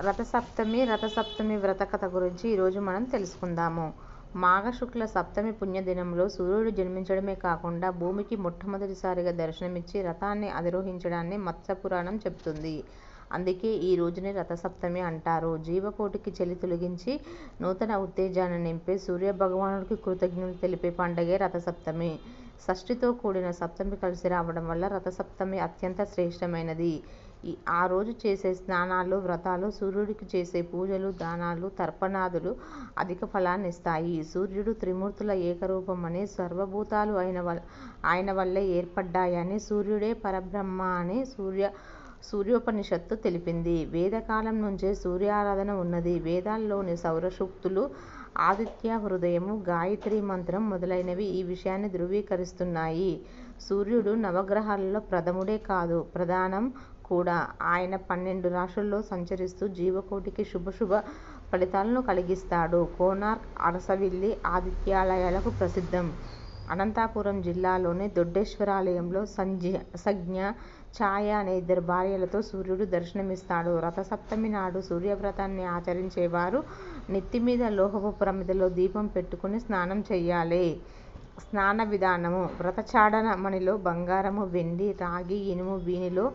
రథసప్తమి రథసప్తమి వ్రత కథ గురించి ఈరోజు మనం తెలుసుకుందాము. మాఘశుక్ల సప్తమి పుణ్యదినంలో సూర్యుడు జన్మించడమే కాకుండా భూమికి మొట్టమొదటిసారిగా దర్శనమిచ్చి రథాన్ని అధిరోహించడాన్ని మత్స్యపురాణం చెప్తుంది అందుకే ఈ రోజుని రథసప్తమి అంటారు. జీవకోటికి చలి తొలగించి నూతన ఉత్తేజాన్ని నింపే సూర్యభగవానుడికి కృతజ్ఞతలు తెలిపే పండగే రథసప్తమి. షష్ఠితో కూడిన సప్తమి కలిసి రావడం వల్ల రథసప్తమి అత్యంత శ్రేష్టమైనది. ఆ రోజు చేసే స్నానాలు వ్రతాలు సూర్యుడికి చేసే పూజలు దానాలు తర్పణాదులు అధిక ఫలాన్ని ఇస్తాయి. సూర్యుడు త్రిమూర్తుల ఏకరూపమని సర్వభూతాలు ఆయన వల్ల ఆయన వల్లే ఏర్పడ్డాయని సూర్యుడే పరబ్రహ్మ అని సూర్య సూర్యోపనిషత్తు తెలిపింది. వేదకాలం నుంచే సూర్యారాధన ఉన్నది. వేదాల్లోని సౌరసూక్తులు ఆదిత్య హృదయము గాయత్రి మంత్రం మొదలైనవి ఈ విషయాన్ని ధృవీకరిస్తున్నాయి. సూర్యుడు నవగ్రహాలలో ప్రథముడే కాదు ప్రధానం కూడా ఆయన పన్నెండు రాశుల్లో సంచరిస్తూ జీవకోటికి శుభశుభ ఫలితాలను కలిగిస్తాడు. కోనార్క్ అరసవిల్లి ఆదిత్యాలయాలకు ప్రసిద్ధం. అనంతపురం జిల్లాలోని దొడ్డేశ్వరాలయంలో సంజ్ఞ సజ్ఞ ఛాయ అనే ఇద్దరు భార్యలతో సూర్యుడు దర్శనమిస్తాడు. రథసప్తమి నాడు సూర్యవ్రతాన్ని ఆచరించేవారు నెత్తి మీద లోహపు ప్రమిదలో దీపం పెట్టుకుని స్నానం చేయాలి స్నాన విధానము. వ్రతచాడన మణిలో బంగారము వెండి రాగి ఇనుము వీనిలో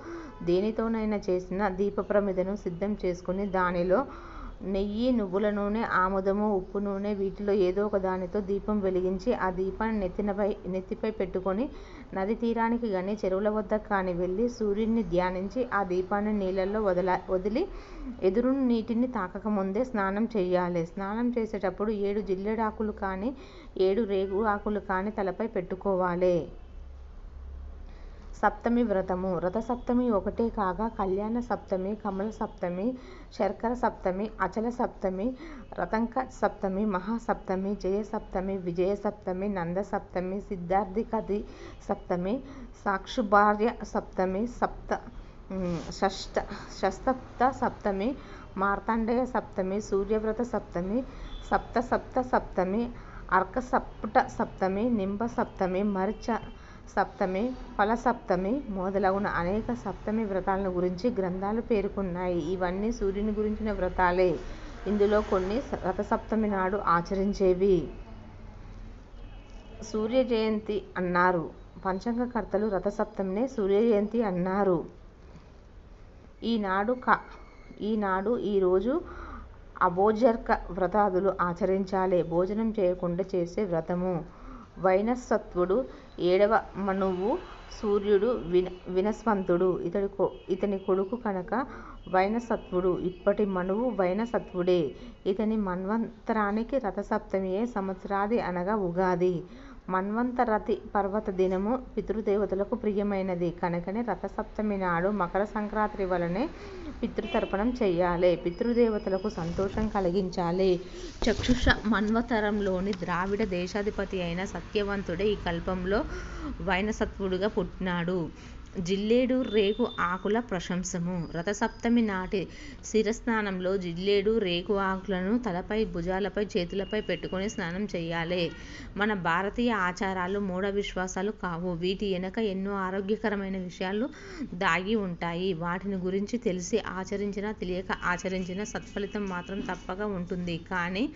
దేనితోనైనా చేసిన దీప ప్రమిదను సిద్ధం చేసుకుని దానిలో నెయ్యి నువ్వుల నూనె ఆముదము ఉప్పు నూనె వీటిలో ఏదో ఒక దానితో దీపం వెలిగించి ఆ దీపాన్ని నెత్తినపై నెత్తిపై పెట్టుకొని నది తీరానికి కానీ చెరువుల వద్ద కానీ వెళ్ళి సూర్యుడిని ధ్యానించి ఆ దీపాన్ని నీళ్ళల్లో వదల వదిలి ఎదురు నీటిని తాకకముందే స్నానం చేయాలి. స్నానం చేసేటప్పుడు ఏడు జిల్లెడాకులు కానీ ఏడు రేగు ఆకులు కానీ తలపై పెట్టుకోవాలి. సప్తమి వ్రతము. రథసప్తమి ఒకటే కాగా కళ్యాణ సప్తమి కమల సప్తమి శర్కర సప్తమి అచల సప్తమి రతంక సప్తమి మహాసప్తమి జయ సప్తమి విజయ సప్తమి నంద సప్తమి సిద్ధార్థికది సప్తమి సాక్షుభార్య సప్తమి సప్త షష్ట షస్తప్త సప్తమి మార్తాండేయ సప్తమి సూర్యవ్రత సప్తమి సప్త సప్త సప్తమి అర్కసప్ట సప్తమి నింబ సప్తమి మరిచ సప్తమి ఫలసప్తమి మొదలగున అనేక సప్తమి వ్రతాలను గురించి గ్రంథాలు పేర్కొన్నాయి. ఇవన్నీ సూర్యుని గురించిన వ్రతాలే. ఇందులో కొన్ని రథసప్తమి నాడు ఆచరించేవి. సూర్య జయంతి అన్నారు. పంచాంగకర్తలు రథసప్తమినే సూర్య జయంతి అన్నారు ఈనాడు క ఈనాడు ఈరోజు అభోజర్క వ్రతాదులు ఆచరించాలి. భోజనం చేయకుండా చేసే వ్రతము. వైనస్వత్వుడు ఏడవ మనువు సూర్యుడు విన వినస్వంతుడు. ఇతడి కొ ఇతని కొడుకు కనుక వైనసత్వుడు. ఇప్పటి మనువు వైనసత్వుడే. ఇతని మన్వంతరానికి రథసప్తమియే సంవత్సరాది అనగా ఉగాది. మన్వంతరతి పర్వత దినము పితృదేవతలకు ప్రియమైనది. కనుకనే రథసప్తమి నాడు మకర సంక్రాంతి వలనే పితృతర్పణం చేయాలి. పితృదేవతలకు సంతోషం కలిగించాలి. చక్షుష మన్వతరంలోని ద్రావిడ దేశాధిపతి అయిన సత్యవంతుడే ఈ కల్పంలో వైనసత్వుడుగా పుట్టినాడు. జిల్లేడు రేగు ఆకుల ప్రశంసము. రథసప్తమి నాటి శిరస్నానంలో జిల్లేడు రేగు ఆకులను తలపై భుజాలపై చేతులపై పెట్టుకొని స్నానం చేయాలి. మన భారతీయ ఆచారాలు మూఢ విశ్వాసాలు కావు. వీటి వెనక ఎన్నో ఆరోగ్యకరమైన విషయాలు దాగి ఉంటాయి. వాటిని గురించి తెలిసి ఆచరించినా తెలియక ఆచరించిన సత్ఫలితం మాత్రం తప్పక ఉంటుంది. కానీ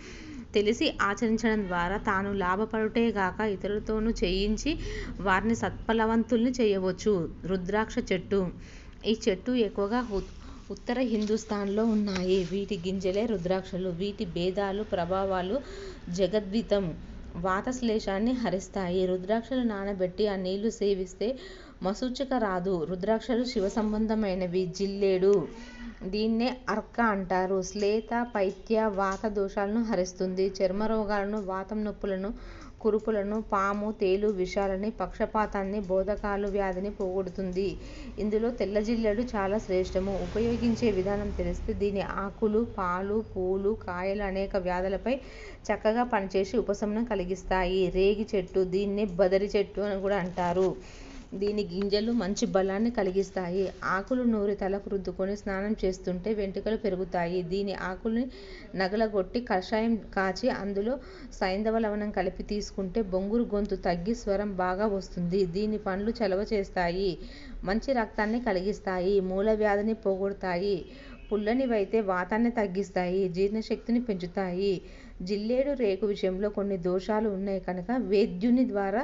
తెలిసి ఆచరించడం ద్వారా తాను లాభపడుటే గాక ఇతరులతోనూ చేయించి వారిని సత్ఫలవంతుల్ని చేయవచ్చు. రుద్రాక్ష చెట్టు. ఈ చెట్టు ఎక్కువగా ఉత్తర హిందుస్థాన్లో ఉన్నాయి. వీటి గింజలే రుద్రాక్షలు. వీటి భేదాలు ప్రభావాలు జగద్వితం. వాతశ్లేషాన్ని హరిస్తాయి. రుద్రాక్షలు నానబెట్టి ఆ నీళ్ళు సేవిస్తే మసూచిక రాదు. రుద్రాక్షలు శివ సంబంధమైనవి. జిల్లేడు. దీన్నే అర్క అంటారు. శ్లేత పైత్య వాత దోషాలను హరిస్తుంది. చర్మ రోగాలను వాతం నొప్పులను కురుపులను పాము తేలు విషాలని పక్షపాతాన్ని బోధకాలు వ్యాధిని పోగొడుతుంది. ఇందులో తెల్ల జిల్లెడు చాలా శ్రేష్టము. ఉపయోగించే విధానం తెలిస్తే దీని ఆకులు పాలు పూలు కాయలు అనేక వ్యాధులపై చక్కగా పనిచేసి ఉపశమనం కలిగిస్తాయి. రేగి చెట్టు దీన్నే బదరి చెట్టు అని కూడా అంటారు. దీని గింజలు మంచి బలాన్ని కలిగిస్తాయి. ఆకులు నూరి తలకు రుద్దుకొని స్నానం చేస్తుంటే వెంట్రుకలు పెరుగుతాయి. దీని ఆకుల్ని నగలగొట్టి కషాయం కాచి అందులో సైంధవ లవణం కలిపి తీసుకుంటే బొంగురు గొంతు తగ్గి స్వరం బాగా వస్తుంది. దీని పండ్లు చలవ చేస్తాయి. మంచి రక్తాన్ని కలిగిస్తాయి. మూల వ్యాధిని పోగొడతాయి. పుల్లనివైతే వాతాన్ని తగ్గిస్తాయి జీర్ణశక్తిని పెంచుతాయి. జిల్లేడు రేకు విషయంలో కొన్ని దోషాలు ఉన్నాయి కనుక వైద్యుని ద్వారా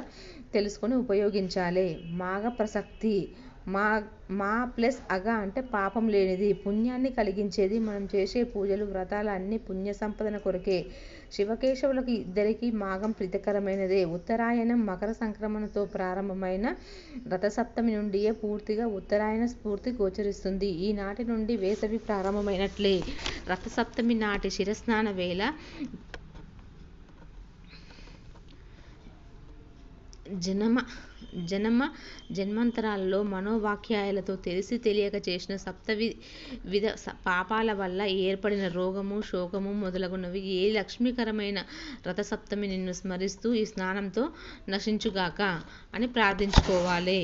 తెలుసుకొని ఉపయోగించాలి. మాఘ ప్రసక్తి. మా మా ప్లస్ అగ అంటే పాపం లేనిది. పుణ్యాన్ని కలిగించేది. మనం చేసే పూజలు వ్రతాలు అన్నీ పుణ్య సంపదన కొరకే. శివకేశవులకు ఇద్దరికీ మాఘం ప్రీతికరమైనదే. ఉత్తరాయణం మకర సంక్రమణతో ప్రారంభమైన రథసప్తమి నుండియే పూర్తిగా ఉత్తరాయణ స్ఫూర్తి గోచరిస్తుంది. ఈనాటి నుండి వేసవి ప్రారంభమైనట్లే. రథసప్తమి నాటి శిరస్నాన వేళ జనమ జనమ జన్మాంతరాలలో మనోవాక్యాలతో తెలిసి తెలియక చేసిన సప్తవి విధ పాపాల వల్ల ఏర్పడిన రోగము శోకము మొదలగునవి. ఏ లక్ష్మీకరమైన రథసప్తమి నిన్ను స్మరిస్తూ ఈ స్నానంతో నశించుగాక అని ప్రార్థించుకోవాలి.